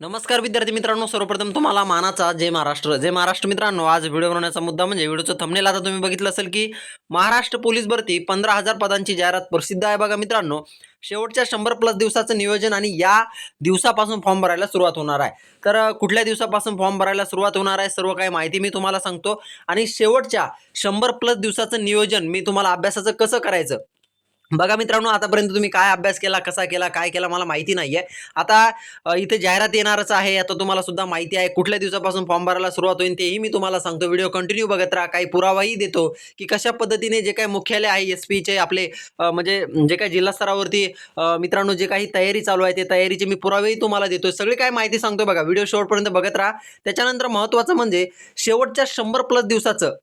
नमस्कार विद्यार्थी मित्रांनो सर्वप्रथम तुम्हाला मानाचा जय महाराष्ट्र. जय महाराष्ट्र मित्रांनो आज व्हिडिओ बनवण्याचा मुद्दा म्हणजे व्हिडिओचं थंबनेल आता तुम्ही बघितलं असेल की महाराष्ट्र पोलीस भरती पंधरा हजार पदांची जाहिरात प्रसिद्ध आहे बघा मित्रांनो. शेवटच्या शंभर प्लस दिवसाचं नियोजन आणि या दिवसापासून फॉर्म भरायला सुरुवात होणार आहे. तर कुठल्या दिवसापासून फॉर्म भरायला सुरुवात होणार आहे सर्व काही माहिती मी तुम्हाला सांगतो. आणि शेवटच्या शंभर प्लस दिवसाचं नियोजन मी तुम्हाला अभ्यासाचं कसं करायचं बघा मित्रांनो आतापर्यंत तुम्ही काय अभ्यास केला कसा केला काय केला मला माहिती नाही आहे आता इथे जाहिरात येणारच आहे आता तुम्हाला सुद्धा माहिती आहे कुठल्या दिवसापासून फॉर्म भरायला सुरुवात होईल तेही मी तुम्हाला सांगतो. व्हिडिओ कंटिन्यू बघत राहा काही पुरावाही देतो की कशा पद्धतीने जे काही मुख्यालय आहे एस पीचे आपले म्हणजे जे काही जिल्हा स्तरावरती मित्रांनो जे काही तयारी चालू आहे ते तयारीचे मी पुरावेही तुम्हाला देतो सगळी काय माहिती सांगतो बघा व्हिडिओ शेवटपर्यंत बघत राहा. त्याच्यानंतर महत्त्वाचं म्हणजे शेवटच्या शंभर प्लस दिवसाचं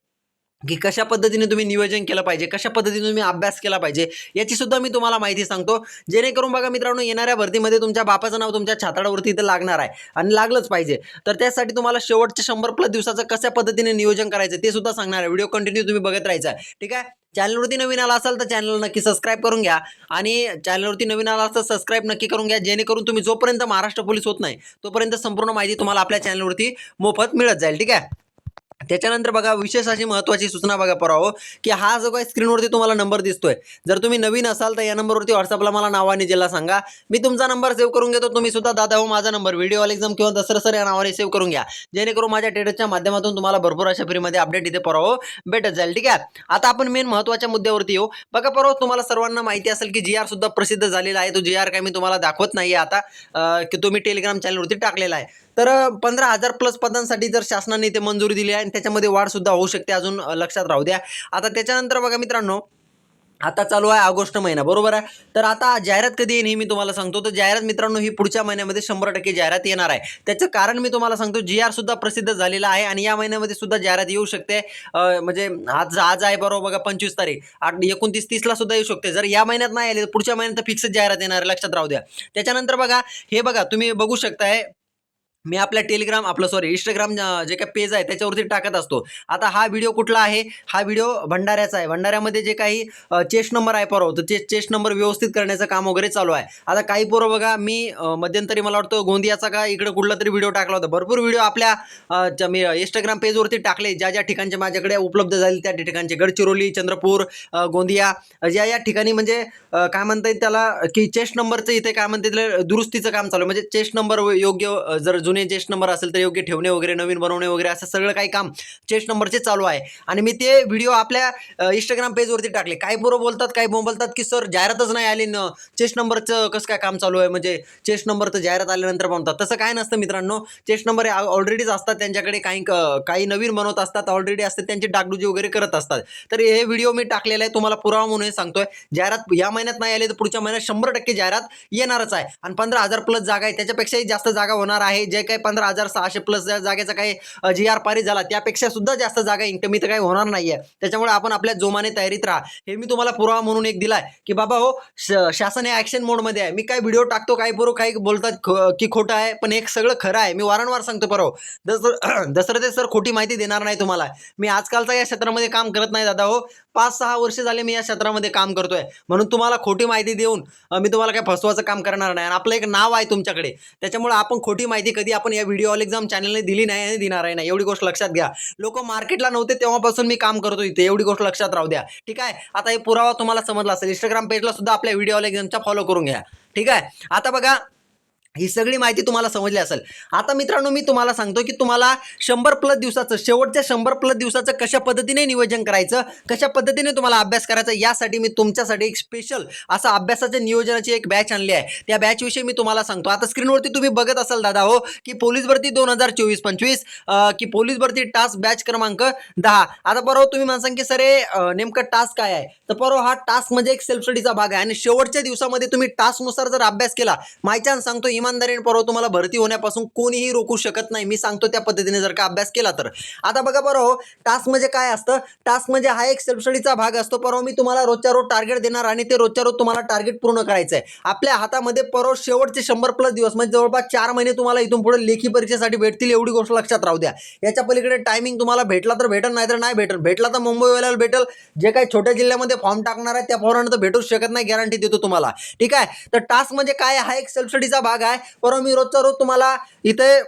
की कशा पद्धतीने तुम्ही नियोजन केलं पाहिजे कशा पद्धतीने तुम्ही अभ्यास केला पाहिजे याची सुद्धा मी तुम्हाला माहिती सांगतो. जेणेकरून बघा मित्रांनो येणाऱ्या भरतीमध्ये तुमच्या बापाचं नाव तुमच्या छाताडावरती इथं लागणार आहे आणि लागलंच पाहिजे. तर त्यासाठी तुम्हाला शेवटच्या शंभर प्लस दिवसाचं कशा पद्धतीने नियोजन करायचं ते सुद्धा सांगणार आहे. व्हिडिओ कंटिन्यू तुम्ही बघत राहायचा ठीक आहे? चॅनलवरती नवीन आला असाल तर चॅनल नक्की सबस्क्राईब करून घ्या आणि चॅनलवरती नवीन आला असाल तर सबस्क्राईब नक्की करून घ्या जेणेकरून तुम्ही जोपर्यंत महाराष्ट्र पोलीस होत नाही तोपर्यंत संपूर्ण माहिती तुम्हाला आपल्या चॅनलवरती मोफत मिळत जाईल. ठीक आहे? त्याच्यानंतर बघा विशेष अशी महत्त्वाची सूचना बघा परावं की हा जो काही स्क्रीनवरती तुम्हाला नंबर दिसतोय जर तुम्ही नवीन असाल तर या नंबरवरती व्हॉट्सअपला मला नावाने जिल्हा सांगा. मी तुमचा नंबर सेव्ह करून घेतो तुम्ही सुद्धा दादा हो माझा नंबर व्हिडिओ एक्झाम किंवा दसरा सर या नावाने सेव्ह करून घ्या. जेणेकरून माझ्या टेटसच्या माध्यमातून तुम्हाला भरपूर अशा फ्रीमध्ये अपडेट इथे परावं भेटत जाईल ठीक आहे? आता आपण मेन महत्त्वाच्या मुद्द्यावरती येऊ. बघा परवा तुम्हाला सर्वांना माहिती असेल की जी आर सुद्धा प्रसिद्ध झालेला आहे. तो जी आर काय मी तुम्हाला दाखवत नाही आता की तुम्ही टेलिग्राम चॅनलवरती टाकलेला आहे. तर पंधरा हजार प्लस पदांसाठी जर शासनाने ते मंजुरी दिली आहे आणि त्याच्यामध्ये वाढसुद्धा होऊ शकते अजून लक्षात राहू द्या. आता त्याच्यानंतर बघा मित्रांनो आता चालू आहे ऑगस्ट महिना बरोबर आहे? तर आता जाहिरात कधी येईन हे मी तुम्हाला सांगतो. तर जाहिरात मित्रांनो ही पुढच्या महिन्यामध्ये शंभर टक्के जाहिरात येणार आहे. त्याचं कारण मी तुम्हाला सांगतो जी आर सुद्धा प्रसिद्ध झालेला आहे आणि या महिन्यामध्ये सुद्धा जाहिरात येऊ शकते. म्हणजे आज आज आहे बरोबर बघा पंचवीस तारीख. आठ एकोणतीस तीसला सुद्धा येऊ शकते. जर या महिन्यात नाही आले तर पुढच्या महिन्यात फिक्सच जाहिरात येणार आहे लक्षात राहू द्या. त्याच्यानंतर बघा हे बघा तुम्ही बघू शकताय मी आपल्या टेलिग्राम आपलं सॉरी इंस्टाग्राम जे काही पेज आहे त्याच्यावरती टाकत असतो. आता हा व्हिडिओ कुठला आहे? हा व्हिडिओ भंडाऱ्याचा आहे. भंडाऱ्यामध्ये जे काही चेस्ट नंबर आहे परवा तर ते चेस्ट नंबर व्यवस्थित करण्याचं काम वगैरे चालू आहे. आता काही पोरं बघा मी मध्यंतरी मला वाटतं गोंदियाचा का इकडे कुठला तरी व्हिडिओ टाकला होता. भरपूर व्हिडिओ आपल्या मी इंस्टाग्राम पेजवरती टाकले. ज्या ज्या ठिकाणचे माझ्याकडे उपलब्ध झाले त्या ठिकाणचे गडचिरोली चंद्रपूर गोंदिया ज्या या ठिकाणी म्हणजे काय म्हणता येईल त्याला की चेस्ट नंबरचं इथे काय म्हणता येईल दुरुस्तीचं काम चालू आहे. म्हणजे चेस्ट नंबर योग्य जर जर जुने चेस्ट नंबर असेल तर योग्य ठेवणे वगैरे नवीन बनवणे वगैरे असं सगळं काही काम चेस्ट नंबरचे चालू आहे. आणि मी ते व्हिडिओ आपल्या इंस्टाग्राम पेजवरती टाकले. काही पोरं बोलतात काही बोलतात की सर जाहिरातच नाही आली न. चेस्ट नंबरचं कसं काय काम चालू आहे? म्हणजे चेस्ट नंबरचं जाहिरात आल्यानंतर बनवतात. तसं काय नसतं मित्रांनो. चेस्ट नंबर ऑलरेडीच असतात. त्यांच्याकडे काही क- काही नवीन बनवत असतात. ऑलरेडी असतात. त्यांची डागडुजी वगैरे करत असतात. तर हे व्हिडिओ मी टाकलेला आहे. तुम्हाला पुरावा म्हणून हे सांगतोय. जाहिरात या महिन्यात नाही आली तर पुढच्या महिन्यात शंभर टक्के जाहिरात येणारच आहे. आणि पंधरा हजार प्लस जागा आहे. त्याच्यापेक्षाही जास्त जागा होणार आहे. जे काही पंधरा हजार सहाशे प्लस जागेचा काही जी आर पारित झाला त्यापेक्षा सुद्धा जास्त जागा इन्कमी तर काही होणार नाही आहे त्याच्यामुळे आपण आपल्या जोमाने तयारीत राहा. हे मी तुम्हाला पुरावा म्हणून एक दिलाय की बाबा हो शासन हे ॲक्शन मोडमध्ये आहे. मी काय व्हिडिओ टाकतो काही पोरं काही बोलतात की खोटं आहे पण एक सगळं खरं आहे. मी वारंवार सांगतो बरो दसर ते सर खोटी माहिती देणार नाही तुम्हाला. मी आजकालचा या क्षेत्रामध्ये काम करत नाही दादा हो. पाच सहा वर्ष झाले मी या क्षेत्रामध्ये काम करतोय. म्हणून तुम्हाला खोटी माहिती देऊन मी तुम्हाला काय फसवाचं काम करणार नाही. आणि आपलं एक नाव आहे तुमच्याकडे. त्याच्यामुळे आपण खोटी माहिती कधी आपण या व्हिडिओ एक्झाम चॅनलने दिली नाही आणि देणार आहे ना एवढी गोष्ट लक्षात घ्या. लोक मार्केटला नव्हते तेव्हापासून मी काम करतो इथे एवढी गोष्ट लक्षात राहू द्या. ठीक आहे? आता हे पुरावा तुम्हाला समजला असेल. इंस्टाग्राम पेजला सुद्धा आपल्या व्हिडिओ एक्झामचा फॉलो करून घ्या. ठीक आहे? आता बघा ही सगळी माहिती तुम्हाला समजली असेल. आता मित्रांनो मी तुम्हाला सांगतो की तुम्हाला शंभर प्लस दिवसाचं शेवटच्या शंभर प्लस दिवसाचं कशा पद्धतीने नियोजन करायचं कशा पद्धतीने तुम्हाला अभ्यास करायचा यासाठी मी तुमच्यासाठी एक स्पेशल असं अभ्यासाच्या नियोजनाची एक बॅच आणली आहे. त्या बॅचविषयी मी तुम्हाला सांगतो. आता स्क्रीनवरती तुम्ही बघत असाल दादा हो की पोलीस भरती दोन हजार चोवीस पंचवीस की पोलीस भरती टास्क बॅच क्रमांक दहा. आता बरोबर तुम्ही म्हणसान की सर हे नेमकं टास्क काय आहे? तर बरोबर हा टास्क म्हणजे एक सेल्फ स्टडीचा भाग आहे. आणि शेवटच्या दिवसामध्ये तुम्ही टास्कनुसार जर अभ्यास केला मायच्यान सांगतो इमानदारीने परवा तुम्हाला भरती होण्यापासून कोणीही रोखू शकत नाही. मी सांगतो त्या पद्धतीने जर का अभ्यास केला तर. आता बघा बरोबर हो, टास्क म्हणजे काय असतं? टास्क म्हणजे हा एक सेल्फ स्टडीचा भाग असतो. परवा मी तुम्हाला रोजच्या रोज टार्गेट देणार आणि ते रोजच्या रोज तुम्हाला टार्गेट पूर्ण करायचं आहे आपल्या हातामध्ये परवा शेवटचे शंभर प्लस दिवस म्हणजे जवळपास चार महिने तुम्हाला इथून पुढे लेखी परीक्षेसाठी भेटतील एवढी गोष्ट लक्षात राहू द्या. याच्या पलीकडे टायमिंग तुम्हाला भेटला तर भेटल नाही तर नाही भेटल. भेटला तर मुंबईवाल्याला भेटल. जे काही छोट्या जिल्ह्यामध्ये फॉर्म टाकणार आहे त्या फॉर्म तर भेटू शकत नाही गॅरंटी देतो तुम्हाला. ठीक आहे? तर टास्क म्हणजे काय? हा एक सेल्फ स्टडीचा भाग आहे. आहे परवा मी रोजचा रोज तुम्हाला इथे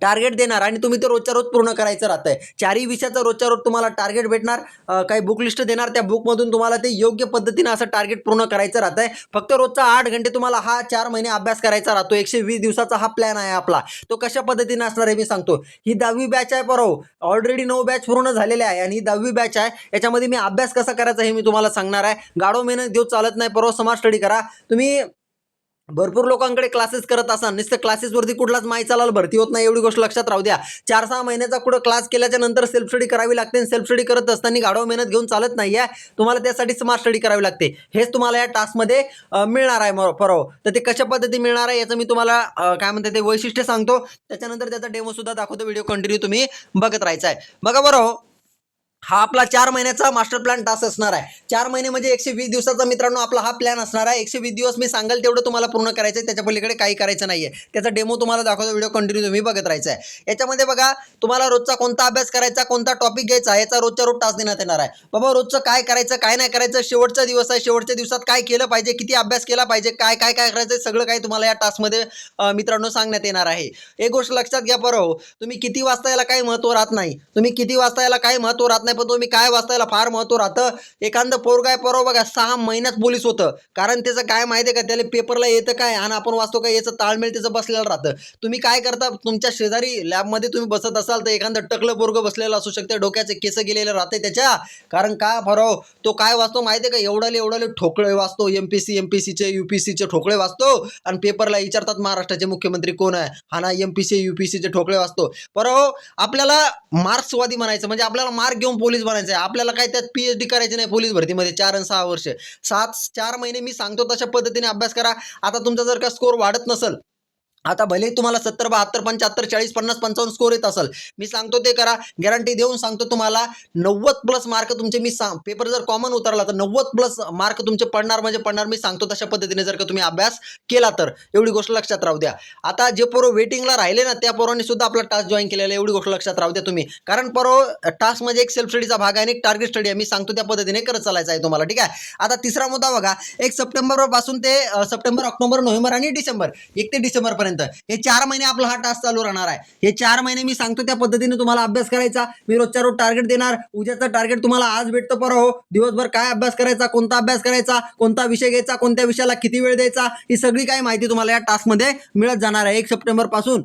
टार्गेट देणार आणि तुम्ही ते रोजच्या रोज पूर्ण करायचं राहतंय. चारही विषयाचं रोजच्या रोज तुम्हाला टार्गेट भेटणार. काही बुक लिस्ट देणार त्या बुकमधून तुम्हाला ते योग्य पद्धतीनं असं टार्गेट पूर्ण करायचं राहतंय. फक्त रोजचा आठ घंटे तुम्हाला हा चार महिने अभ्यास करायचा राहतो एकशे वीस दिवसाचा हा प्लॅन आहे आपला. तो कशा पद्धतीनं असणार आहे मी सांगतो. ही दहावी बॅच आहे परव. ऑलरेडी नऊ बॅच पूर्ण झालेले आहे आणि ही दहावी बॅच आहे. याच्यामध्ये मी अभ्यास कसा करायचा हे मी तुम्हाला सांगणार आहे. गाडो मेहनत देऊ चालत नाही. परव समाज स्टडी करा. तुम्ही भरपूर लोकांकडे क्लासेस करत असाल नुसतं क्लासेसवरती कुठलाच माय चालाल भरती होत नाही एवढी गोष्ट लक्षात राहू द्या. चार सहा महिन्याचा कुठं क्लास केल्याच्यानंतर सेल्फ स्टडी करावी लागते आणि सेल्फ स्टडी करत असताना गाढव मेहनत घेऊन चालत नाही आहे तुम्हाला त्यासाठी स्मार्ट स्टडी करावी लागते. हेच तुम्हाला या टास्कमध्ये मिळणार आहे मग बरोबर तर ते कशा पद्धती मिळणार आहे याचं मी तुम्हाला काय म्हणते ते वैशिष्ट्य सांगतो. त्याच्यानंतर त्याचा डेमो सुद्धा दाखवतो व्हिडिओ कंटिन्यू तुम्ही बघत राहायचा आहे. बघा बरोबर हो. हा आपला चार महिन्याचा मास्टर प्लॅन टास्क असणार आहे. चार महिने म्हणजे एकशे वीस दिवसाचा मित्रांनो आपला हा प्लॅन असणार आहे. एकशे वीस दिवस मी सांगाल तेवढं तुम्हाला पूर्ण करायचं आहे. त्याच्या पलीकडे काही करायचं नाही आहे त्याचा डेमो तुम्हाला दाखवतो व्हिडिओ कंटिन्यू तुम्ही बघत राहायचा आहे. याच्यामध्ये बघा तुम्हाला रोजचा कोणता अभ्यास करायचा कोणता टॉपिक घ्यायचा याचा रोजच्या रोज टास्क देण्यात येणार आहे. बाबा रोजचं काय करायचं काय नाही करायचं शेवटचा दिवस आहे. शेवटच्या दिवसात काय केलं पाहिजे किती अभ्यास केला पाहिजे काय काय काय करायचं सगळं काही तुम्हाला या टास्कमध्ये मित्रांनो सांगण्यात येणार आहे. एक गोष्ट लक्षात घ्या बरं हो. तुम्ही किती वाजता याला काही महत्त्व राहत नाही. तुम्ही किती वाजता याला काही महत्त्व राहत नाही पण तुम्ही काय वाचतायला फार महत्त्व राहतं? एखादं पोरग आहे बघा सहा महिन्यात पोलीस होतं. कारण त्याचं काय माहिती आहे का? त्याला पेपरला येतं काय? आणि आपण वाचतो काय याचं ताळमेळ त्याचं बसलेलं राहतं. तुम्ही काय करता? तुमच्या शेजारी लॅबमध्ये तुम्ही बसत असाल तर एखादं टकलं पोरग बसलेलं असू शकते. डोक्याचे केस गेलेले राहते त्याच्या. कारण का फरव तो काय वाचतो माहिती आहे का? एवढाले एवढाले ठोकळे वाचतो. M P C M P सीचे यू पी सीचे ठोकळे वाचतो. आणि पेपरला विचारतात महाराष्ट्राचे मुख्यमंत्री कोण आहे? हा ना M P C U P सीचे ठोकळे वाचतो. परव हो, आपल्याला मार्क्सवादी म्हणायचं. म्हणजे आपल्याला मार्क घेऊन पोलीस बनायचं आहे. आपल्याला काय त्यात पी एच डी करायची नाही पोलीस भरतीमध्ये चार आणि सहा वर्ष. सात चार महिने मी सांगतो तशा पद्धतीने अभ्यास करा. आता तुमचा जर का स्कोर वाढत नसेल आता भले तुम्हाला सत्तर बहात्तर पंच्याहत्तर चाळीस पन्नास पंचावन्न स्कोर येत असेल मी सांगतो ते करा. गॅरंटी देऊन सांगतो तुम्हाला नव्वद प्लस मार्क तुमचे मी सांग पेपर जर कॉमन उतरला तर नव्वद प्लस मार्क तुमचे पडणार म्हणजे पडणार. मी सांगतो तशा पद्धतीने जर का तुम्ही अभ्यास केला तर. एवढी गोष्ट लक्षात राहू द्या. आता जे पोरं वेटिंगला राहिले ना त्या पोरांनी सुद्धा आपला टास्क जॉईन केलेला आहे, एवढी गोष्ट लक्षात राहू द्या तुम्ही. कारण परो टास्क म्हणजे एक सेल्फ स्टडीचा भाग आहे आणि एक टार्गेट स्टडी आहे. मी सांगतो त्या पद्धतीने करत चालायचं आहे तुम्हाला ठीक आहे? आता तिसरा मुद्दा बघा. एक सप्टेंबरपासून ते सप्टेंबर ऑक्टोबर नोव्हेंबर आणि डिसेंबर. एक ते डिसेंबरपर्यंत पर्यंत. हे चार महिने आपला हा टास्क चालू राहणार आहे. हे चार महिने मी सांगतो त्या पद्धतीने तुम्हाला अभ्यास करायचा. मी रोजच्या रोज टार्गेट देणार. उद्याचं टार्गेट तुम्हाला आज भेटतं पर हो दिवसभर काय अभ्यास करायचा कोणता अभ्यास करायचा कोणता विषय घ्यायचा कोणत्या विषयाला किती वेळ द्यायचा ही सगळी काही माहिती तुम्हाला या टास्कमध्ये मिळत जाणार आहे. एक सप्टेंबरपासून.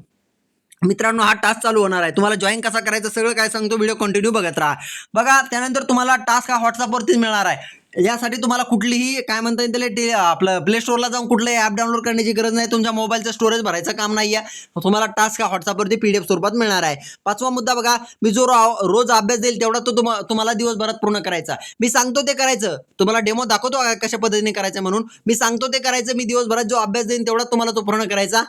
मित्रांनो हा टास्क चालू होणार आहे. तुम्हाला जॉईन कसा करायचं सगळं काय सांगतो. व्हिडिओ कंटिन्यू बघत राहा. बघा त्यानंतर तुम्हाला टास्क हा व्हॉट्सअपवरतीच मिळणार आहे. यासाठी तुम्हाला कुठलीही काय म्हणता येईल त्याला आपलं प्ले स्टोअरला जाऊन कुठलंही ॲप डाउनलोड करण्याची गरज नाही. तुमच्या मोबाईलचं स्टोरेज भरायचं काम नाही आहे. तुम्हाला टास्क हा व्हॉट्सअपवरती पी डी एफ स्वरूपात मिळणार आहे. पाचवा मुद्दा बघा मी जो रोज अभ्यास देईल तेवढा तो तुम्हा तुम्हाला दिवसभरात पूर्ण करायचा. मी सांगतो ते करायचं. तुम्हाला डेमो दाखवतो कशा पद्धतीने करायचं म्हणून? मी सांगतो ते करायचं. मी दिवसभरात जो अभ्यास देईन तेवढा तुम्हाला तो पूर्ण करायचा.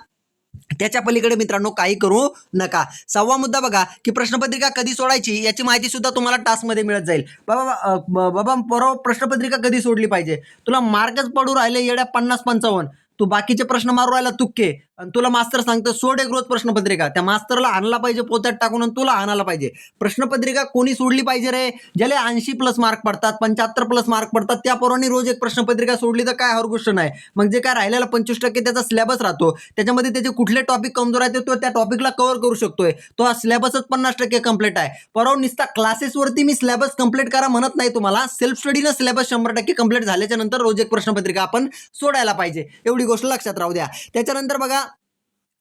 त्याच्या पलीकडे मित्रांनो काही करू नका. सहावा मुद्दा बघा की प्रश्नपत्रिका कधी सोडायची याची माहिती सुद्धा तुम्हाला टास्कमध्ये मिळत जाईल. बाबा बाबा बरोबर प्रश्नपत्रिका कधी सोडली पाहिजे? तुला मार्कच पडू राहिले येड्या पन्नास पंचावन्न. तू बाकीचे प्रश्न मारू राहिला तुक्के. आणि तुला मास्तर सांगतं सोड एक रोज प्रश्नपत्रिका. त्या मास्तरला आणला पाहिजे पोत्यात टाकून आणि तुला आणायला पाहिजे. प्रश्नपत्रिका कोणी सोडली पाहिजे रे? ज्याला ऐंशी प्लस मार्क पडतात पंच्याहत्तर प्लस मार्क पडतात त्या पोरांनी रोज एक प्रश्नपत्रिका सोडली तर काय हर गोष्ट नाही. मग जे काय राहिलेला पंचवीस टक्के त्याचा सिलेबस राहतो. त्याच्यामध्ये त्याचे कुठले टॉपिक कमजोर आहे तो त्या टॉपिकला कव्हर करू शकतोय. तो हा सिलेबसच पन्नास टक्के कंप्लीट आहे. परवा निसता क्लासेसवरती मी सिलेबस कंप्लीट करा म्हणत नाही तुम्हाला. सेल्फ स्टडीनं सिलेबस शंभर टक्के कंप्लीट झाल्याच्यानंतर रोज एक प्रश्नपत्रिका आपण सोडायला पाहिजे. एवढी गोष्ट लक्षात राहू द्या. त्याच्यानंतर बघा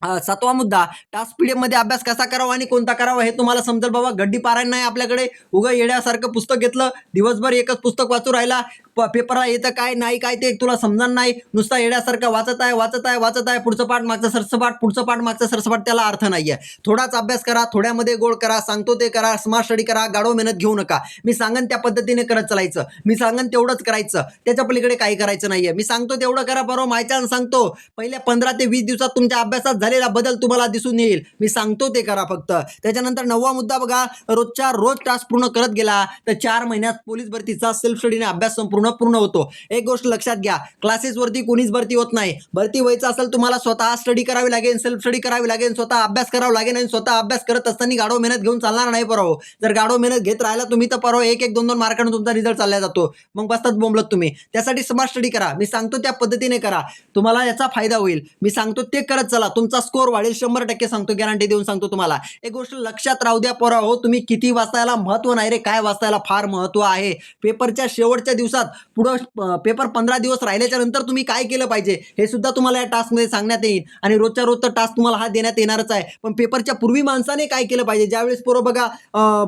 सातवा मुद्दा टास्क पीडीएफमध्ये अभ्यास कसा करावा आणि कोणता करावा हे तुम्हाला समजेल बाबा. गड्डी पारायण नाही आपल्याकडे. उगं येण्यासारखं पुस्तक घेतलं दिवसभर एकच पुस्तक वाचू राहिला प- पेपरला येतं काय नाही काय ते तुला समजणार नाही. नुसता येड्यासारखं वाचत आहे वाचत आहे वाचत आहे. पुढचं पाठ मागचं सरसपाठ पुढचं पाठ मागचं सरसपाठ त्याला अर्थ नाहीये. थोडाच अभ्यास करा थोड्यामध्ये गोळ करा सांगतो ते करा स्मार्ट स्टडी करा गाढव मेहनत घेऊ नका. मी सांगन त्या पद्धतीने करत चालायचं. मी सांगन तेवढंच करायचं. त्याच्या पलीकडे काही करायचं नाहीये. मी सांगतो तेवढं करा बरोबर माहिती सांगतो. पहिल्या पंधरा ते वीस दिवसात तुमच्या अभ्यासात झालेला बदल तुम्हाला दिसून येईल. मी सांगतो ते करा फक्त. त्याच्यानंतर नववा मुद्दा बघा. रोजच्या रोज टास्क पूर्ण करत गेला तर चार महिन्यात पोलीस भरतीचा सेल्फ स्टडीने अभ्यास संपूर्ण मित्रांनो पूर्ण होतो. एक गोष्ट लक्षात घ्या क्लासेसवरती कोणीच भरती होत नाही. भरती व्हायचं असेल तुम्हाला स्वतः स्टडी करावी लागेल सेल्फ स्टडी करावी लागेल स्वतः अभ्यास करावा लागेल आणि स्वतः अभ्यास करत असताना गाढव मेहनत घेऊन चालणार नाही परवा. जर गाढव मेहनत घेत राहिला तुम्ही तर परवा एक एक दोन दोन मार्काने तुमचा रिझल्ट चालला जातो. मग बसतात बोंबलत तुम्ही. त्यासाठी स्मार्ट स्टडी करा. मी सांगतो त्या पद्धतीने करा. तुम्हाला याचा फायदा होईल. मी सांगतो ते करत चला. तुमचा स्कोर वाढेल शंभर टक्के सांगतो गॅरंटी देऊन सांगतो तुम्हाला. एक गोष्ट लक्षात राहू द्या पोरा हो तुम्ही किती वाचायला महत्त्व नाही रे. काय वाचायला फार महत्त्व आहे? पेपरच्या शेवटच्या दिवसात पुढं पेपर पंधरा दिवस राहिल्याच्या नंतर तुम्ही काय केलं पाहिजे? हे सुद्धा तुम्हाला या टास्कमध्ये सांगण्यात येईल. आणि रोजच्या रोजचा टास्क तुम्हाला हा देण्यात येणारच आहे. पण पेपरच्या पूर्वी माणसाने काय केलं पाहिजे? ज्यावेळेस पोरं बघा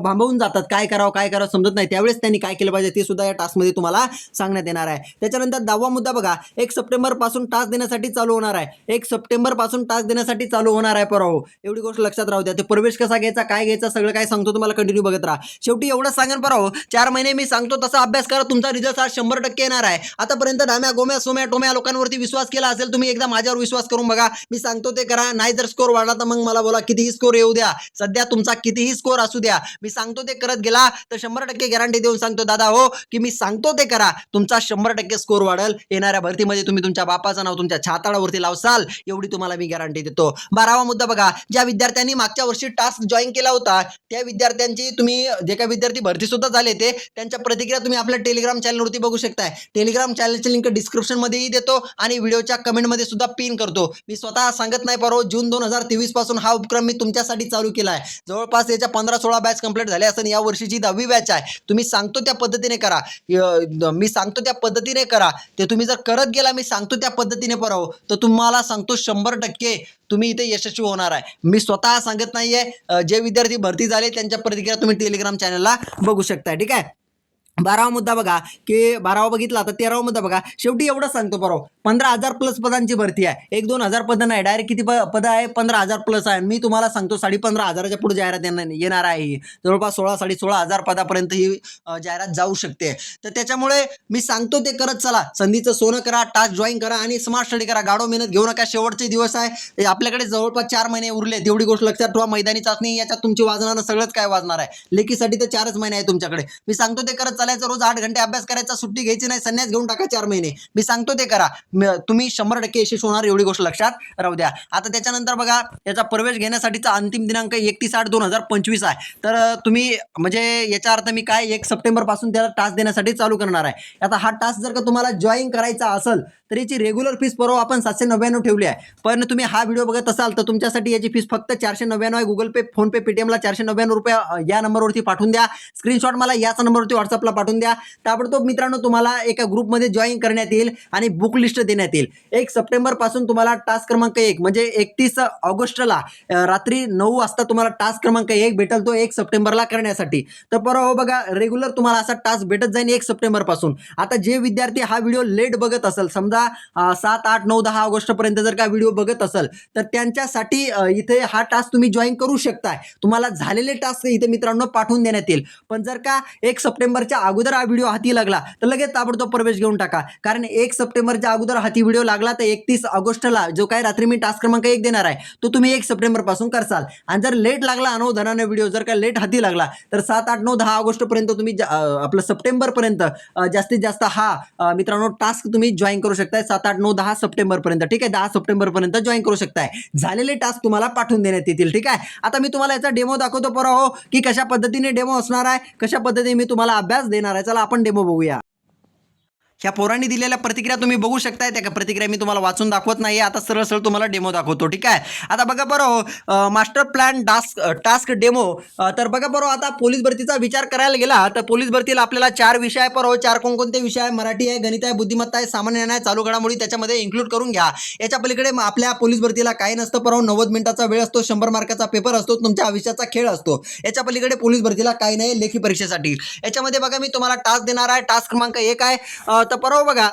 भांबवून जातात काय करावं काय करावं समजत नाही त्यावेळेस त्यांनी काय केलं पाहिजे ते सुद्धा या टास्कमध्ये तुम्हाला सांगण्यात येणार आहे. त्याच्यानंतर दहावा मुद्दा बघा. एक सप्टेंबरपासून टास्क देण्यासाठी चालू होणार आहे. एक सप्टेंबरपासून टास्क देण्यासाठी चालू होणार आहे पराहो एवढी गोष्ट लक्षात राहू द्या. ते प्रवेश कसा घ्यायचा काय घ्यायचा सगळं काय सांगतो तुम्हाला कंटिन्यू बघत राहा. शेवटी एवढंच सांगेन पराहो चार महिने मी सांगतो तसा अभ्यास करा तुमचा रिझल्ट हा शंभर टक्के येणार आहे. आतापर्यंत डाम्या गोम्या सोम्या टोम्या लोकांवरती विश्वास केला असेल तुम्ही एकदा माझ्यावर विश्वास करून बघा. मी सांगतो ते करा नाही जर स्कोर वाढला तर मग मला बोला कितीही स्कोर येऊ द्या. सध्या तुमचा कितीही स्कोर असू द्या. मी सांगतो ते करत गेला तर शंभर टक्के गॅरंटी देऊन सांगतो दादा हो की मी सांगतो ते करा. तुमचा शंभर टक्के स्कोर वाढेल. येणाऱ्या भरतीमध्ये तुम्ही तुमच्या बापाचं नाव तुमच्या छाताळावरती लावसाल. एवढी तुम्हाला मी गॅरंटी देतो. बारावा मुद्दा बघा. ज्या विद्यार्थ्यांनी मागच्या वर्षी टास्क जॉईन केला होता त्या विद्यार्थ्यांची तुम्ही जे काही विद्यार्थी भरती सुद्धा झाले ते त्यांच्या प्रतिक्रिया तुम्ही आपल्या टेलिग्राम चॅनलवरती बघू शकताय. टेलिग्राम चॅनलची लिंक डिस्क्रिप्शन मध्येही देतो आणि व्हिडिओच्या कमेंटमध्ये सुद्धा पिन करतो. मी स्वतः सांगत नाही परवा जून दोन हजार तेवीसपासून हा उपक्रम मी तुमच्यासाठी चालू केला आहे जवळपास याच्या पंधरा सोळा बॅच कंप्लीट झाल्या असून. या वर्षीची दहावी बॅच आहे. तुम्ही सांगतो त्या पद्धतीने करा. मी सांगतो त्या पद्धतीने करा. ते तुम्ही जर करत गेला मी सांगतो त्या पद्धतीने पराव तर तुम्हाला सांगतो शंभर टक्के तुम्ही इथे यशस्वी होणार आहे. मी स्वतः सांगत नाहीये. जे विद्यार्थी भरती झाले त्यांच्या प्रतिक्रिया तुम्ही टेलिग्राम चॅनलला बघू शकता ठीक आहे? बारावा मुद्दा बघा की बारावा बघितला तर तेरावा मुद्दा बघा. शेवटी एवढं सांगतो बरोबर हो. पंधरा हजार प्लस पदांची भरती आहे. एक दोन हजार पदं नाही. डायरेक्ट किती प पदं आहे? पंधरा हजार प्लस आहे. मी तुम्हाला सांगतो साडे पंधरा हजाराच्या पुढे जाहिरात येणार येणार आहे ही. जवळपास सोळा साडे सोळा हजार पदापर्यंत ही जाहिरात जाऊ शकते. तर त्याच्यामुळे मी सांगतो ते करत चला. संधीचं सोनं करा टास्क जॉईन करा आणि स्मार्ट स्टडी करा. गाडो मेहनत घेऊ नका. शेवटचे दिवस आहे. आपल्याकडे जवळपास चार महिने उरले. तेवढी गोष्ट लक्षात ठेवा. मैदानी चाचणी याच्यात तुमची वाजणार सगळंच काय वाजणार आहे? लेखीसाठी तर चारच महिने आहे तुमच्याकडे. मी सांगतो ते करत चालायचं. रोज आठ घंटे अभ्यास करायचा. सुट्टी घ्यायची नाही. संन्यास घेऊन टाका चार महिने. मी सांगतो ते करा. तुम्ही शंभर टक्के यशस्वी होणार एवढी गोष्ट लक्षात राहू द्या. आता त्याच्यानंतर बघा याचा प्रवेश घेण्यासाठीचा अंतिम दिनांक एकतीस आठ दोन हजार पंचवीस आहे. तर तुम्ही म्हणजे याच्या अर्थ मी काय एक सप्टेंबरपासून त्याला टास्क देण्यासाठी चालू करणार आहे. आता हा टास्क जर का तुम्हाला जॉईन करायचा असेल तर याची रेग्युलर फीस परवा आपण सातशे नव्याण्णव ठेवली आहे. पण तुम्ही हा व्हिडिओ बघत असाल तर तुमच्यासाठी याची फीस फक्त चारशे नव्याण्णव आहे. गुगल पे फोनपे पेटीएमला चारशे नव्याण्णव रुपये या नंबरवरती पाठवून द्या. स्क्रीनशॉट मला याच नंबरवरती व्हॉट्सअपला पाठवून द्या. ताबडतोब मित्रांनो तुम्हाला एका ग्रुपमध्ये जॉईन करण्यात येईल आणि बुक लिस्ट देण्यात येईल. एक सप्टेंबरपासून तुम्हाला टास्क क्रमांक एक म्हणजे एकतीस ऑगस्टला रात्री नऊ वाजता तुम्हाला टास्क क्रमांक एक भेटेल तो एक सप्टेंबरला करण्यासाठी. तर परवा हो बघा रेग्युलर तुम्हाला असा टास्क भेटत जाईल एक सप्टेंबरपासून. आता जे विद्यार्थी हा व्हिडिओ लेट बघत असेल समजा सात आठ नऊ दहा ऑगस्टपर्यंत जर का व्हिडिओ बघत असेल तर त्यांच्यासाठी इथे हा टास्क तुम्ही जॉईन करू शकताय. तुम्हाला झालेले टास्क इथे मित्रांनो पाठवून देण्यात येईल. पण जर का एक सप्टेंबरच्या अगोदर हा व्हिडिओ हाती लागला तर लगेच ताबडतोब प्रवेश घेऊन टाका. कारण एक सप्टेंबरच्या अगोदर हाती व्हिडिओ लागला तर एकतीस ऑगस्टला जो काय रात्री मी टास्क क्रमांक एक देणार आहे तो तुम्ही एक सप्टेंबरपासून करसाल. आणि जर लेट लागला अनवधानाने व्हिडिओ जर का लेट हाती लागला तर सात आठ नऊ दहा ऑगस्टपर्यंत तुम्ही आपलं सप्टेंबरपर्यंत जास्तीत जास्त हा मित्रांनो टास्क तुम्ही जॉईन करू शकताय. सात आठ नऊ दहा सप्टेंबरपर्यंत ठीक आहे? दहा सप्टेंबरपर्यंत जॉईन करू शकताय. झालेले टास्क तुम्हाला पाठवून देण्यात येतील ठीक आहे? आता मी तुम्हाला याचा डेमो दाखवतो परवा हो की कशा पद्धतीने डेमो असणार आहे कशा पद्धतीने मी तुम्हाला अभ्यास देणार आहे. चला आपण डेमो बघूया. ह्या पोरांनी दिलेल्या प्रतिक्रिया तुम्ही बघू शकताय. त्या प्रतिक्रिया मी तुम्हाला वाचून दाखवत नाही आता सरळ सरळ तुम्हाला डेमो दाखवतो ठीक आहे? आता बघा बरं master plan task task demo तर बघा बरं हो, आता पोलीस भरतीचा विचार करायला गेला तर पोलीस भरतीला आपल्याला चार विषय आहे. बरं हो, चार कोणकोणते विषय आहे? मराठी आहे गणित आहे बुद्धिमत्ता आहे सामान्य ज्ञान आहे चालू घडामोडी त्याच्यामध्ये इन्क्लूड करून घ्या. याच्या पलीकडे मग आपल्या पोलीस भरतीला काही नसतं परवा हो, नव्वद मिनिटाचा वेळ असतो शंभर मार्काचा पेपर असतो तुमच्या आयुष्याचा खेळ असतो. याच्या पलीकडे पोलीस भरतीला काही नाही लेखी परीक्षेसाठी. याच्यामध्ये बघा मी तुम्हाला टास्क देणार आहे. टास्क क्रमांक एक आहे. आता परवा बघा.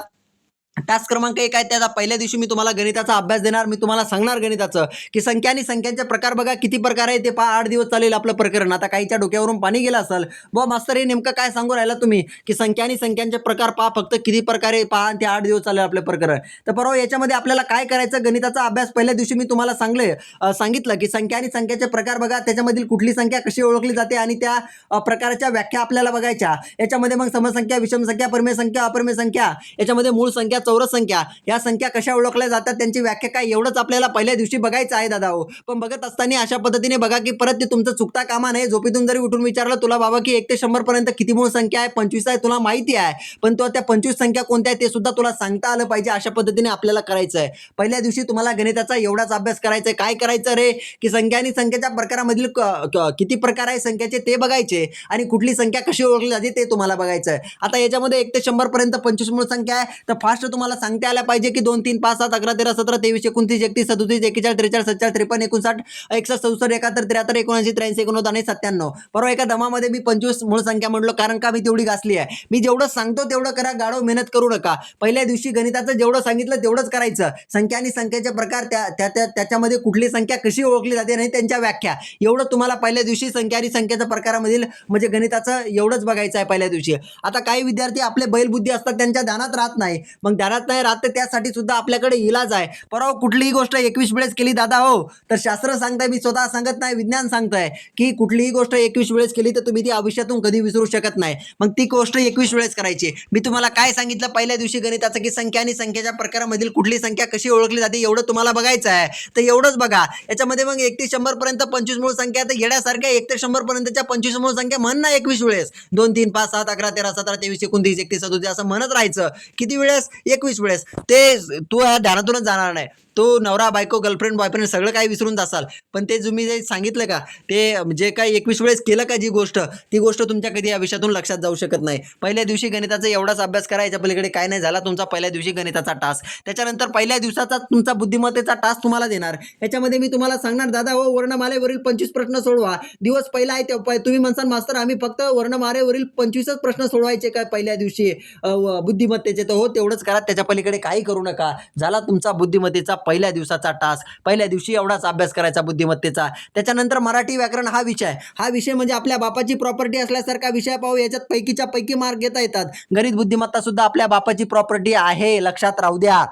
टास्क क्रमांक एक आहे त्याचा पहिल्या दिवशी मी तुम्हाला गणिताचा अभ्यास देणार मी तुम्हाला सांगणार गणिताचं की संख्या आणि संख्यांचे प्रकार बघा किती प्रकार आहे ते पहा आठ दिवस चालेल आपलं प्रकरण. आता काहीच्या डोक्यावरून पाणी गेलं असेल बुवा मास्तर हे नेमकं काय सांगू राहिला तुम्ही? की संख्या आणि संख्यांचे प्रकार पहा फक्त किती प्रकारे पहा आणि ते आठ दिवस चालेल आपलं प्रकरण. तर बरोबर याच्यामध्ये आपल्याला काय करायचं गणिताचा अभ्यास पहिल्या दिवशी मी तुम्हाला सांगले सांगितलं की संख्या आणि संख्याचे प्रकार बघा त्याच्यामधील कुठली संख्या कशी ओळखली जाते आणि त्या प्रकाराच्या व्याख्या आपल्याला बघायच्या. याच्यामध्ये मग समसंख्या विषमसंख्या परमेय संख्या अपरिमेय संख्या याच्यामध्ये मूळ संख्या चौरस संख्या. या संख्या कशा ओळखल्या जातात? त्यांची व्याख्या काय? एवढंच आपल्याला पहिल्या दिवशी बघायचं आहे दादा हो. पण बघत असताना अशा पद्धतीने बघा की परत ते तुमचं चुकता कामा नाही झोपेतून जरी उठून विचारलं तुला बाबा की एक ते शंभर पर्यंत किती मूळ संख्या आहे? पंचवीस आहे? तुला माहिती आहे. पण तो त्या पंचवीस संख्या कोणत्या आहे ते सुद्धा तुला सांगता आलं पाहिजे अशा पद्धतीने आपल्याला करायचं आहे पहिल्या दिवशी तुम्हाला गणिताचा एवढाच अभ्यास करायचा आहे काय करायचं रे? की संख्या आणि संख्येच्या प्रकारामधील क- किती प्रकार आहे संख्याचे ते बघायचे आणि कुठली संख्या कशी ओळखली जाते ते तुम्हाला बघायचं आहे आता याच्यामध्ये एक ते शंभर पर्यंत पंचवीस मूळ संख्या आहे. तर फास्ट तुम्हाला सांगता आल्या पाहिजे की दोन तीन पाच सात अकरा तेरा सतरा तेवीस एकोणतीस एकतीस सदतीस एकेचाळीस त्रेचाळीस सत्चाळीस त्रेपन्न एकोणसाठ एकसष्ट चौसष्ट एकाहत्तर त्र्याहत्तर एकोणऐंशी त्र्याऐंशी एकोणनव्वद आणि सत्त्याण्णव. बरोबर एका दमामध्ये मी पंचवीस मूळ संख्या म्हणलो कारण का मी तेवढी घासली आहे? मी जेवढं सांगतो तेवढं करा गाढव मेहनत करू नका. पहिल्या दिवशी गणिताचं जेवढं सांगितलं तेवढंच करायचं. संख्या आणि संख्येचे प्रकार त्या त्या त्या- त्याच्यामध्ये कुठली संख्या कशी ओळखली जाते आणि त्यांच्या व्याख्या. एवढं तुम्हाला पहिल्या दिवशी संख्या आणि संख्येच्या प्रकारामधील म्हणजे गणिताचं एवढंच बघायचं आहे पहिल्या दिवशी. आता काही विद्यार्थी आपले बैलबुद्धी असतात त्यांच्या ध्यानात राहत नाही. मग घरात नाही राहत तर त्यासाठी सुद्धा आपल्याकडे इलाज आहे. परवा कुठलीही गोष्ट एकवीस वेळेस केली दादा हो. तर शास्त्र सांगताय मी स्वतः सांगत नाही विज्ञान सांगताय की कुठलीही गोष्ट एकवीस वेळेस केली तर तुम्ही ती आयुष्यातून कधी विसरू शकत नाही. मग ती गोष्ट एकवीस वेळेस करायची. मी तुम्हाला काय सांगितलं पहिल्या दिवशी गणिताचं की संख्या आणि संख्येच्या प्रकारामधील कुठली संख्या कशी ओळखली जाते एवढं तुम्हाला बघायचं आहे. तर एवढंच बघा. याच्यामध्ये मग एक ते शंभर पर्यंत पंचवीस मूळ संख्या तर येण्यासारख्या एक ते शंभर पर्यंतच्या पंचवीस मूळ संख्या म्हण ना एकवीस वेळेस. दोन तीन पाच सात अकरा तेरा सतरा तेवीस एकोणतीस एकतीस सदोतीस असं म्हणत राहायचं. किती वेळेस? एकवीस वेळेस. ते तू ह्या ध्यानातूनच जाणार नाही. तो नवरा बायको गर्लफ्रेंड बॉयफ्रेंड सगळं काही विसरून जासाल. पण ते तुम्ही जे सांगितलं का ते जे काही एकवीस वेळेस केलं का जी गोष्ट ती गोष्ट तुमच्या कधी आयुष्यातून लक्षात जाऊ शकत नाही. पहिल्या दिवशी गणिताचा एवढाच अभ्यास करायच्या पलीकडे काय नाही झाला तुमचा पहिल्या दिवशी गणिताचा टास्क त्याच्यानंतर पहिल्या दिवसाचा तुमचा बुद्धिमत्तेचा टास्क तुम्हाला देणार. याच्यामध्ये मी तुम्हाला सांगणार दादा हो वर्णमालेवरील पंचवीस प्रश्न सोडवा. दिवस पहिला आहे ते प- तुम्ही म्हणसान मास्तर आम्ही फक्त वर्णमालेवरील पंचवीसच प्रश्न सोडवायचे काय पहिल्या दिवशी? बुद्धिमत्तेचे तर हो तेवढंच करा. त्याच्या पलीकडे काही करू नका. झाला तुमचा बुद्धिमत्तेचा पहिल्या दिवसाचा टास्क पहिल्या दिवशी एवढाच अभ्यास करायचा बुद्धिमत्तेचा. त्याच्यानंतर मराठी व्याकरण हा विषय. हा विषय म्हणजे आपल्या बापाची प्रॉपर्टी असल्यासारखा विषय पाहू. याच्यात पैकीच्या पैकी मार्क घेता येतात. गणित बुद्धिमत्ता सुद्धा आपल्या बापाची प्रॉपर्टी आहे. लक्षात राहू द्या.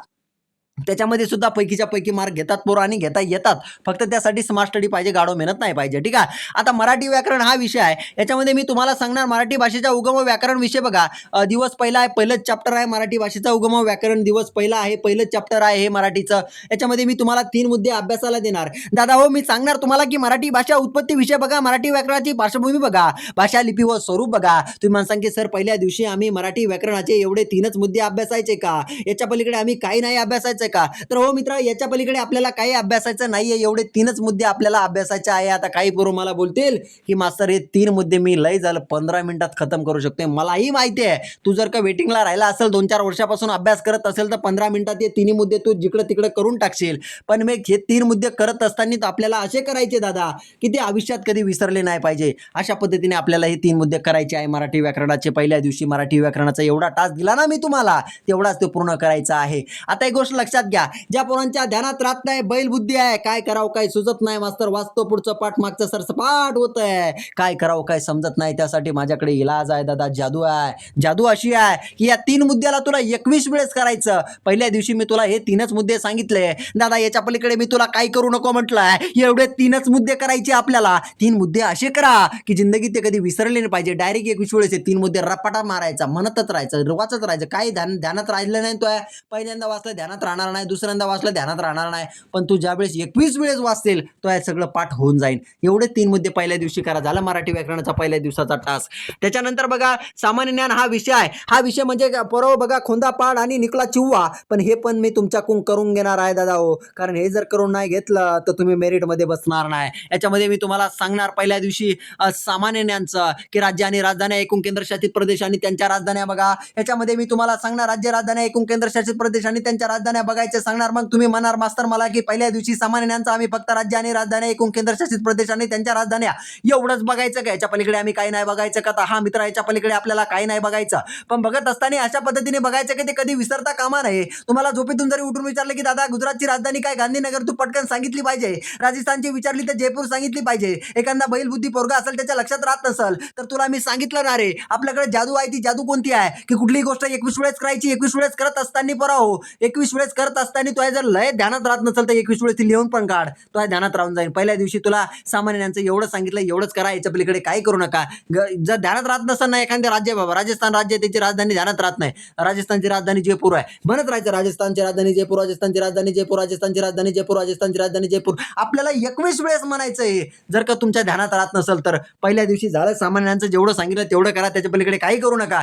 त्याच्यामध्ये सुद्धा पैकीच्या पैकी मार्क घेतात पोरं आणि घेता येतात. फक्त त्यासाठी स्मार्ट स्टडी पाहिजे गाडो मेहनत नाही पाहिजे ठीक आहे? आता मराठी व्याकरण हा विषय आहे. याच्यामध्ये मी तुम्हाला सांगणार मराठी भाषेचा उगम व्याकरण विषय बघा. दिवस पहिला आहे पहिलंच चॅप्टर आहे मराठी भाषेचा उगम व्याकरण. दिवस पहिला आहे पहिलंच चॅप्टर आहे हे मराठीचं. याच्यामध्ये मी तुम्हाला तीन मुद्दे अभ्यासाला देणार. दादा हो मी सांगणार तुम्हाला की मराठी भाषा उत्पत्ती विषय बघा मराठी व्याकरणाची पार्श्वभूमी बघा. भाषा लिपी व स्वरूप बघा. तुम्ही म्हणसान की सर पहिल्या दिवशी आम्ही मराठी व्याकरणाचे एवढे तीनच मुद्दे अभ्यासायचे का? याच्या पलीकडे आम्ही काही नाही अभ्यासायचं. का? तर हो मित्र याच्या पलीकडे आपल्याला काही अभ्यासायचं नाहीये. एवढे तीनच मुद्दे आपल्याला अभ्यासाचे आहे. आता काही पोरं मला बोलतील की मास्तर हे तीन मुद्दे मी लय झालं. पंधरा मिनिटात खतम करू शकतोय. मलाही माहिती आहे. तू जर का वेटिंगला राहिला असेल दोन चार वर्षापासून अभ्यास करत असेल तर पंधरा मिनिटात हे तिन्ही मुद्दे तू जिकडं तिकडं करून टाकशील. पण मग हे तीन मुद्दे करत असताना आपल्याला असे करायचे दादा की ते आयुष्यात कधी विसरले नाही पाहिजे. अशा पद्धतीने आपल्याला हे तीन मुद्दे करायचे आहे. मराठी व्याकरणाचे पहिल्या दिवशी मराठी व्याकरणाचा एवढा टास्क दिला ना मी तुम्हाला तेवढाच तो पूर्ण करायचा आहे. आता एक गोष्ट लक्षात घ्या. ज्या पोरांच्या ध्यानात राहत नाही बैल बुद्धी आहे. काय करावं काय सुचत नाही मास्तर. वाचतो पुढचं पाठ मागचं सरसपाट होत आहे काय करावं काय समजत नाही त्यासाठी माझ्याकडे इलाज आहे दादा. जादू आहे. जादू अशी आहे की या तीन मुद्द्याला तुला एकवीस वेळेस करायचं. पहिल्या दिवशी मी तुला हे तीनच मुद्दे सांगितले. दादा याच्या पलीकडे मी तुला काय करू नको म्हटलंय? एवढे तीनच मुद्दे करायचे आपल्याला. तीन मुद्दे असे करा की जिंदगीत ते कधी विसरले नाही पाहिजे. डायरेक्ट एकवीस वेळेस हे तीन मुद्दे रपाटा मारायचा म्हणतच राहायचं वाचत राहायचं. काही ध्यान ध्यानात राहिलं नाही तो पहिल्यांदा वाचलं ध्यानात राहणार नाही दुसऱ्यांदा वाचलं ध्यानात राहणार नाही पण तू ज्यावेळेस एकवीस वेळेस वाचतील तो हे सगळं पाठ होऊन जाईल एवढे तीन मुद्दे पहिल्या दिवशी करा झाला मराठी व्याकरणाचा पहिल्या दिवसाचा टास्क त्याच्यानंतर बघा सामान्य ज्ञान हा विषय आहे. हा विषय म्हणजे परवा बघा खोंदा पाड आणि निकला चिव्वा पण हे पण मी तुमच्याकडून करून घेणार आहे दादा हो. कारण हे जर करून नाही घेतलं तर तुम्ही मेरिटमध्ये बसणार नाही. याच्यामध्ये मी तुम्हाला सांगणार पहिल्या दिवशी सामान्य ज्ञानचं की राज्य आणि राजधान्या एकूण केंद्रशासित प्रदेश आणि त्यांच्या राजधान्या बघा. याच्यामध्ये मी तुम्हाला सांगणार राज्य राजधान्या एकूण केंद्रशासित प्रदेश आणि त्यांच्या राजधान्या बघा. बघायचे सांगणार मग तुम्ही म्हणणार मास्तर मला की पहिल्या दिवशी सामान्यांचा आम्ही फक्त राज्य आणि राजधानी एकूण केंद्रशासित प्रदेश आणि त्यांच्या राजधान्या. एवढंच बघायचं का? याच्या पलीकडे आम्ही काही नाही बघायचं का? हा मित्र याच्या पलीकडे आपल्याला काही नाही बघायचं. पण बघत असताना अशा पद्धतीने बघायचं की ते कधी विसरता कामा नये. तुम्हाला झोपेतून जरी उठून विचारलं की दादा गुजरातची राजधानी काय? गांधीनगर तू पटकन सांगितली पाहिजे. राजस्थानची विचारली तर जयपूर सांगितली पाहिजे. एखादा बैलबुद्धी पोरगा असेल त्याच्या लक्षात राहत नसेल तर तुला मी सांगितलं ना रे. आपल्याकडे जादू आहे ती जादू कोणती आहे? की कुठलीही गोष्ट एकवीस वेळेस करायची एकवीस वेळेस करत असताना पराहो एकवीस वेळेस करत असताना तुला जर लय ध्यानात राहत नसेल तर एकवीस वेळेस ती लिहून पण काढ. तुला ध्यानात राहून जाईल पहिल्या दिवशी तुला सामान्यांचं एवढं सांगितलं एवढंच करा याच्या पलीकडे काही करू नका. ग- जर ध्यानात राहत नसताना एखाद्या राज्य बाबा राजस्थान राज्य त्याची राजधानी ध्यानात राहत नाही. राजस्थानची राजधानी जयपूर आहे. म्हणत राहायचं राजस्थानची राजधानी जयपूर राजस्थानची राजधानी जयपूर राजस्थानची राजधानी जयपूर राजस्थानची राजधानी जयपूर. आपल्याला एकवीस वेळेस म्हणायचं आहे जर का तुमच्या ध्यानात राहत नसेल तर पहिल्या दिवशी झालं सामान्यांचं जेवढं सांगितलं तेवढं करा त्याच्या पलीकडे काही करू नका.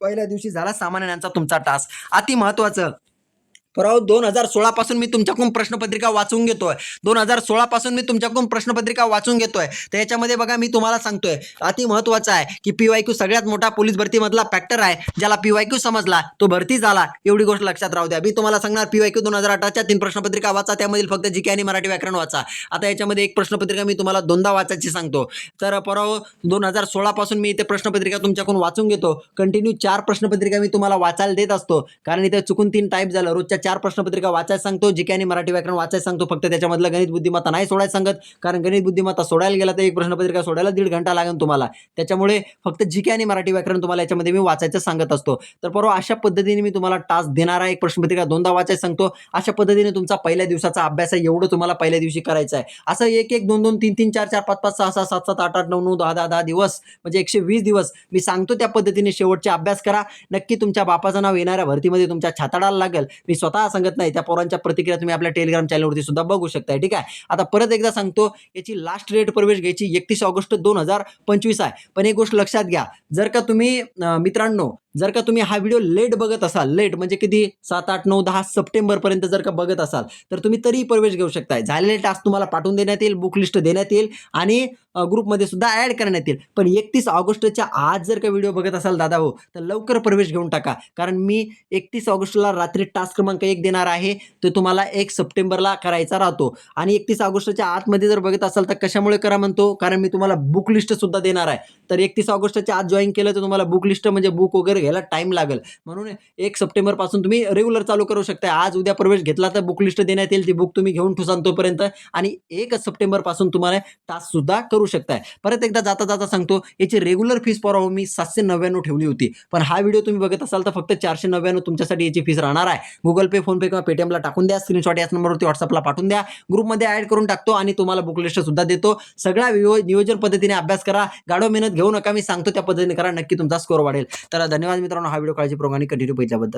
पहिल्या दिवशी झाला सामान्यांचा तुमचा टास्क अति महत्वाचं परवा दोन हजार सोळा पासून मी तुमच्याकडून प्रश्नपत्रिका वाचून घेतोय. दोन हजार सोळा पासून मी तुमच्याकडून प्रश्नपत्रिका वाचून घेतोय. तर याच्यामध्ये बघा मी तुम्हाला सांगतोय अति महत्वाचं आहे की पीवायक्यू सगळ्यात मोठा पोलीस भरतीमधला फॅक्टर आहे ज्याला पीवायक्यू समजला तो भरती झाला. एवढी गोष्ट लक्षात राहू द्या. मी तुम्हाला सांगणार पीवायक्यू दोन हजार अठराच्या तीन प्रश्नपत्रिका वाचा त्यामधील फक्त जी के आणि मराठी व्याकरण वाचा. आता याच्यामध्ये एक प्रश्नपत्रिका मी तुम्हाला दोनदा वाचायची सांगतो. तर परवा दोन हजार सोळा पासून मी इथे प्रश्नपत्रिका तुमच्याकडून वाचून घेतो. कंटिन्यू चार प्रश्नपत्रिका मी तुम्हाला वाचायला देत असतो. कारण इथे चुकून तीन टाईप झालं. रोजच्या चार प्रश्नपत्रिका वाचायला सांगतो जी आणि मराठी व्याकरण वाचायला सांगतो फक्त त्याच्यामधलं गणित बुद्धिमत्ता नाही सोडायला सांगत. कारण गणित बुद्धिमत्ता सोडायला गेला तर एक प्रश्नपत्रिका सोडायला दीड घंटा लागेल तुम्हाला. त्याच्यामुळे फक्त जी के आणि मराठी व्याकरण तुम्हाला याच्यामध्ये मी वाचायचं सांगत असतो. तर परवा अशा पद्धतीने मी तुम्हाला टास्क देणार आहे. एक प्रश्नपत्रिका दोनदा वाचायला सांगतो. अशा पद्धतीने तुमचा पहिल्या दिवसाचा अभ्यास आहे. एवढं तुम्हाला पहिल्या दिवशी करायचं आहे. असं एक एक दोन दोन तीन तीन चार चार पाच पाच सहा सहा सात सात आठ आठ नऊ नऊ दहा दहा दहा दिवस म्हणजे एकशे वीस दिवस मी सांगतो त्या पद्धतीने शेवटचे अभ्यास करा. नक्की तुमच्या बापाचं नाव येणाऱ्या भरतीमध्ये तुमच्या छाताडाला लागेल. मी स्वतः सांगत नाही. त्या पोरांच्या प्रतिक्रिया तुम्ही आपल्या टेलिग्राम चॅनलवरती सुद्धा बघू शकताय. ठीक आहे? आता परत एकदा सांगतो याची लास्ट रेट प्रवेश घ्यायची एकतीस ऑगस्ट दोन हजार पंचवीस आहे. पण एक गोष्ट लक्षात घ्या. जर का तुम्ही मित्रांनो जर का तुम्ही हा व्हिडिओ लेट बघत असाल लेट म्हणजे किती? सात आठ नऊ दहा सप्टेंबरपर्यंत जर का बघत असाल तर तुम्ही तरी प्रवेश घेऊ शकताय. झालेले टास्क तुम्हाला पाठवून देण्यात येईल बुक लिस्ट देण्यात येईल आणि ग्रुपमध्ये सुद्धा ॲड करण्यात येईल. पण एकतीस ऑगस्टच्या आज जर का व्हिडिओ बघत असाल दादा हो तर लवकर प्रवेश घेऊन टाका. कारण मी एकतीस ऑगस्टला रात्री टास्क क्रमांक एक देणार आहे. तो तुम्हाला एक सप्टेंबरला करायचा राहतो. आणि एकतीस ऑगस्टच्या आतमध्ये जर बघत असाल तर कशामुळे करा म्हणतो? कारण मी तुम्हाला बुक लिस्ट सुद्धा देणार आहे. तर एकतीस ऑगस्टच्या आत जॉईन केलं तर तुम्हाला बुक लिस्ट म्हणजे बुक वगैरे घ्यायला टाईम लागेल. म्हणून एक सप्टेंबरपासून तुम्ही रेग्युलर चालू करू शकता आज उद्या प्रवेश घेतला तर बुक लिस्ट देण्यात येईल. ती बुक तुम्ही घेऊन ठुसान तोपर्यंत. आणि एक सप्टेंबरपासून तुम्हाला तास सुद्धा करू शकताय. परत एकदा जाता जाता सांगतो याची रेग्युलर फीस परवा मी सातशे नव्याण्णव ठेवली होती. पण हा व्हिडिओ तुम्ही बघत असाल तर फक्त चारशे नव्याण्णव तुमच्यासाठी याची फीस राहणार आहे. गुगल पे फोनपे किंवा पेटीएमला टाकून द्या. स्क्रीनशॉट याच नंबरवरती व्हॉट्सअपला पाठवून द्या. ग्रुपमध्ये ॲड करून टाकतो आणि तुम्हाला बुक लिस्ट सुद्धा देतो. सगळ्या वियो- नियोजन पद्धतीने अभ्यास करा. गाढव मेहनत घेऊ नका. मी सांगतो त्या पद्धतीने करा. नक्की तुमचा स्कोर वाढेल. तर धन्यवाद. धन्यवाद मित्रांनो हा व्हिडिओ काळजीपूर्वक आणि कंटिन्यू बघितल्याबद्दल.